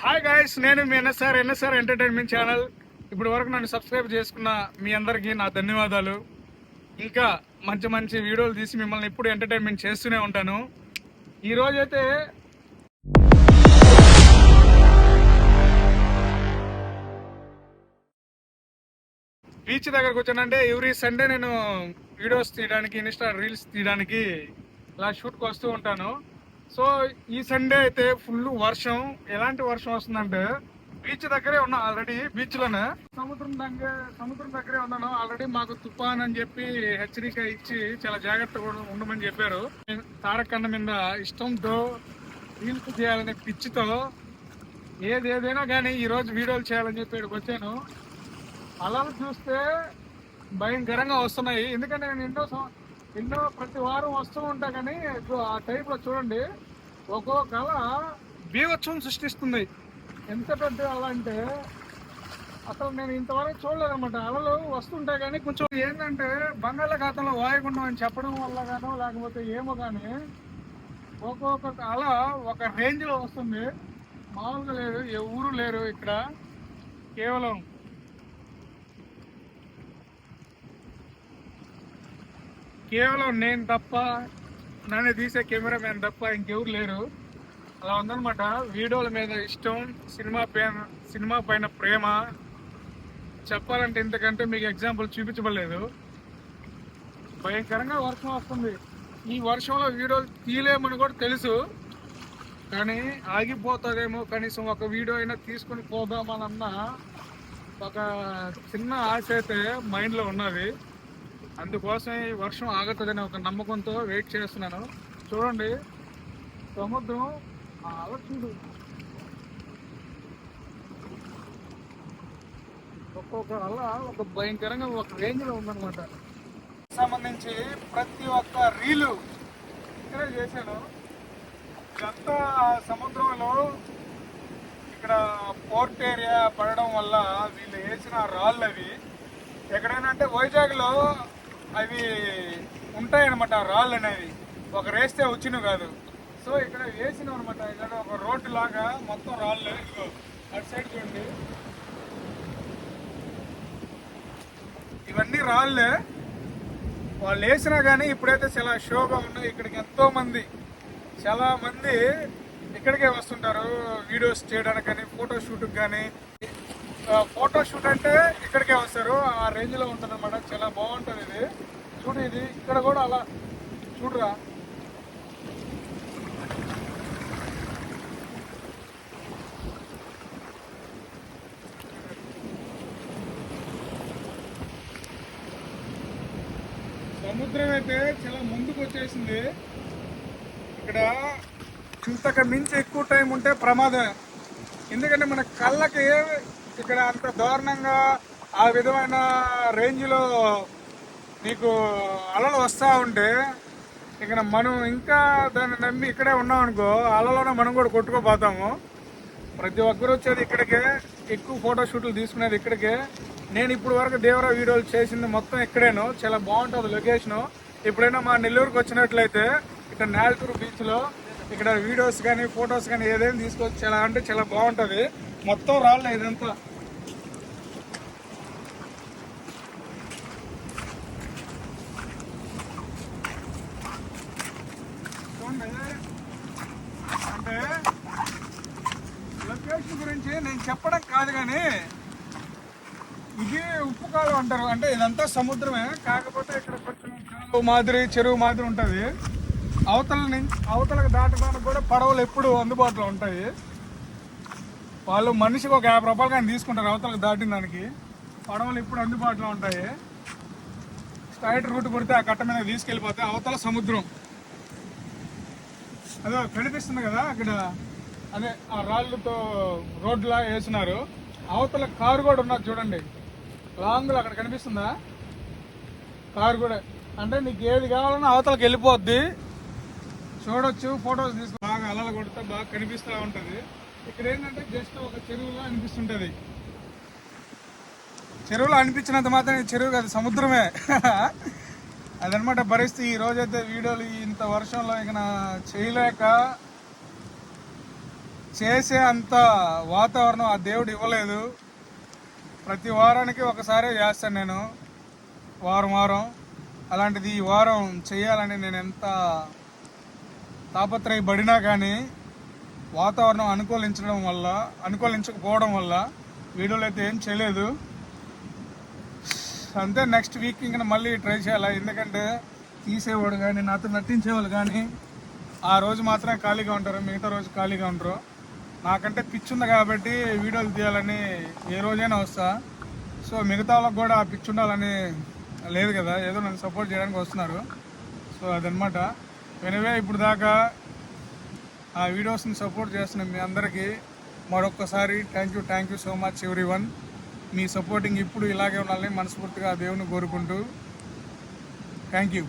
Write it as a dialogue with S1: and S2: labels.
S1: Hi guys నేను మీ NSR NSR entertainment channel ఇప్పుడు వరకు నన్ను సబ్స్క్రైబ్ చేసుకున్న మీ అందరికీ నా ధన్యవాదాలు. ఇంకా మంచి మంచి వీడియోలు తీసి మిమ్మల్ని ఎప్పుడు ఎంటర్టైన్మెంట్ చేస్తూనే ఉంటాను. ఈరోజైతే బీచ్ దగ్గరకు వచ్చానంటే ఎవ్రీ సండే నేను వీడియోస్ తీయడానికి ఇన్స్టా రీల్స్ తీయడానికి ఇలా షూట్కి వస్తూ ఉంటాను. సో ఈ సండే అయితే ఫుల్ వర్షం. ఎలాంటి వర్షం వస్తుందంటే బీచ్ దగ్గరే ఉన్నా ఆల్రెడీ బీచ్లోనే. సముద్రం దగ్గర సముద్రం దగ్గరే ఉన్నాను. ఆల్రెడీ మాకు తుఫాన్ అని చెప్పి హెచ్చరిక ఇచ్చి చాలా జాగ్రత్తగా ఉండమని చెప్పారు. తారకన్న మీద ఇష్టంతో రీల్స్ చేయాలనే పిచ్చితో ఏది ఏదైనా కానీ ఈరోజు వీడియోలు చేయాలని చెప్పి ఇక్కడికి వచ్చాను. అలలు చూస్తే భయంకరంగా వస్తున్నాయి. ఎందుకంటే నేను ఎన్నో సం- ఎన్నో ప్రతి వారం వస్తూ ఉంటా కానీ ఆ టైప్లో చూడండి ఒక్కో కళ బీభత్సం సృష్టిస్తుంది. ఎంత పెద్ద అల అంటే అసలు నేను ఇంతవరకు చూడలేదన్నమాట. అలలు వస్తుంటాయి కానీ కొంచెం ఏంటంటే బంగాళాఖాతంలో వాయుగుండం అని చెప్పడం వల్ల గానో లేకపోతే ఏమో కానీ ఒక్కొక్క అల ఒక రేంజ్లో వస్తుంది. మామూలుగా లేదు ఏ ఊరు లేరు ఇక్కడ. కేవలం కేవలం నేను తప్ప నన్ను తీసే కెమెరా తప్ప ఇంకెవరు లేరు. అలా ఉందనమాట వీడియోల మీద ఇష్టం సినిమా పైన సినిమా పైన ప్రేమ. చెప్పాలంటే ఇంతకంటే మీకు ఎగ్జాంపుల్ చూపించబడలేదు. భయంకరంగా వర్షం వస్తుంది. ఈ వర్షంలో వీడియోలు తీయలేమని కూడా తెలుసు. కానీ ఆగిపోతుందేమో కనీసం ఒక వీడియో అయినా తీసుకొని పోదామనన్న ఒక చిన్న ఆశ అయితే మైండ్లో ఉన్నది. అందుకోసం ఈ వర్షం ఆగుతుందని ఒక నమ్మకంతో వెయిట్ చేస్తున్నాను. చూడండి సముద్రం చూడు. ఒక్కొక్క అల్ల ఒక భయంకరంగా ఒక రేంజ్లో ఉందన్నమాట. సంబంధించి ప్రతి ఒక్క రీలు ఇక్కడే చేశాను. ఇదంతా సముద్రంలో ఇక్కడ పోర్ట్ ఏరియా పడడం వల్ల వీళ్ళు వేసిన రాళ్ళు అవి. ఎక్కడైనా అంటే వైజాగ్లో అవి ఉంటాయన్నమాట రాళ్ళు అనేవి ఒక రేస్తే వచ్చినవి కాదు. సో ఇక్కడ వేసినాం అనమాట ఇక్కడ ఒక రోడ్డు లాగా మొత్తం రాళ్ళు. ఇదిగో అటు సైడ్ చూడండి. ఇవన్నీ రాళ్ళే. వాళ్ళు వేసినా కానీ ఇప్పుడైతే చాలా షోగా ఉన్నాయి ఇక్కడికి ఎంతో మంది చాలా మంది ఇక్కడికే వస్తుంటారు. వీడియోస్ చేయడానికి కానీ ఫోటో షూట్కి కానీ ఫోటో షూట్ అంటే ఇక్కడికే వస్తారు. ఆ రేంజ్లో ఉంటుంది అనమాట చాలా బాగుంటుంది ఇది. చూడు ఇది. ఇక్కడ కూడా అలా చూడురా. సముద్రం అయితే చాలా ముందుకు వచ్చేసింది. ఇక్కడ ఇంతకు మించి ఎక్కువ టైం ఉంటే ప్రమాదమే. ఎందుకంటే మన కళ్ళకి ఇక్కడ అంత దారుణంగా ఆ విధమైన రేంజ్లో నీకు అలలు వస్తూ ఉంటే ఇక్కడ మనం ఇంకా దాన్ని నమ్మి ఇక్కడే ఉన్నాం అనుకో అలలోనే మనం కూడా కొట్టుకోపోతాము. ప్రతి ఒక్కరు వచ్చేది ఇక్కడికే ఎక్కువ ఫోటో షూట్లు తీసుకునేది ఇక్కడికే. నేను ఇప్పుడు వరకు దేవరా వీడియోలు చేసింది మొత్తం ఇక్కడేను. చాలా బాగుంటుంది లొకేషన్ ఎప్పుడైనా మా నెల్లూరుకి వచ్చినట్లయితే ఇక్కడ నేల్టూరు బీచ్లో ఇక్కడ వీడియోస్ కానీ ఫొటోస్ కానీ ఏదైనా తీసుకొచ్చి చాలా అంటే చాలా బాగుంటుంది. మొత్తం రాళ్ళు ఇదంతా చూడండి అంటే లొకేషన్ గురించి నేను చెప్పడం కాదు కానీ ఇది ఉప్పు కాలువ అంటారు. అంటే ఇదంతా సముద్రమే. కాకపోతే ఇక్కడ కొంచెం మాదిరి చెరువు మాదిరి ఉంటుంది. అవతల నుంచి అవతలకు దాటడానికి కూడా పడవలు ఎప్పుడు అందుబాటులో ఉంటాయి. వాళ్ళు మనిషికి ఒక యాభై రూపాయలు కానీ తీసుకుంటారు అవతలకు దాటిన దానికి. పడవలు ఎప్పుడు అందుబాటులో ఉంటాయి. స్ట్రైట్ రూట్ కొడితే ఆ కట్ట మీద తీసుకెళ్ళిపోతే అవతల సముద్రం. అదే కనిపిస్తుంది కదా అక్కడ. అదే ఆ రాళ్ళతో రోడ్లా వేసినారు. అవతల కారు కూడా ఉన్నది చూడండి. లాంగ్లో అక్కడ కనిపిస్తుందా? కారు కూడా. అంటే నీకు ఏది కావాలన్నా అవతలకి వెళ్ళిపోద్ది. చూడొచ్చు ఫొటోస్ తీసుకు. బాగా అలలు కొడితే బాగా కనిపిస్తూ ఉంటుంది. ఇక్కడ ఏంటంటే జస్ట్ ఒక చెరువులా అనిపిస్తుంటది. చెరువులో అనిపించినంత మాత్రం చెరువు కాదు సముద్రమే. అదనమాట పరిస్థితి. ఈ రోజైతే వీడియోలు ఇంత వర్షంలో ఇక చేయలేక చేసే అంత వాతావరణం ఆ దేవుడు ఇవ్వలేదు. ప్రతి వారానికి ఒకసారి చేస్తాను నేను వారం వారం. అలాంటిది ఈ వారం చేయాలని నేను ఎంత తాపత్రయపడినా కానీ వాతావరణం అనుకూలించడం వల్ల అనుకూలించకపోవడం వల్ల వీడియోలు అయితే ఏం చేయలేదు. అంతే నెక్స్ట్ వీక్ ఇంకా మళ్ళీ ట్రై చేయాలి? ఎందుకంటే తీసేవాడు కానీ నాతో నటించేవాళ్ళు కానీ ఆ రోజు మాత్రమే ఖాళీగా ఉంటారు మిగతా రోజు ఖాళీగా ఉంటారు నాకంటే పిచ్చి ఉంది కాబట్టి వీడియోలు తీయాలని ఏ రోజైనా వస్తా. సో మిగతా వాళ్ళకి కూడా ఆ పిచ్చి ఉండాలని లేదు కదా ఏదో నన్ను సపోర్ట్ చేయడానికి వస్తున్నారు. సో అదనమాట వెనవే ఇప్పుడు దాకా ఆ వీడియోస్ని సపోర్ట్ చేస్తున్న మీ అందరికీ మరొక్కసారి thank you thank you so much everyone me supporting ఇప్పుడు ఇలాగే ఉండాలని మనస్ఫూర్తిగా దేవుని కోరుకుంటూ థ్యాంక్ యూ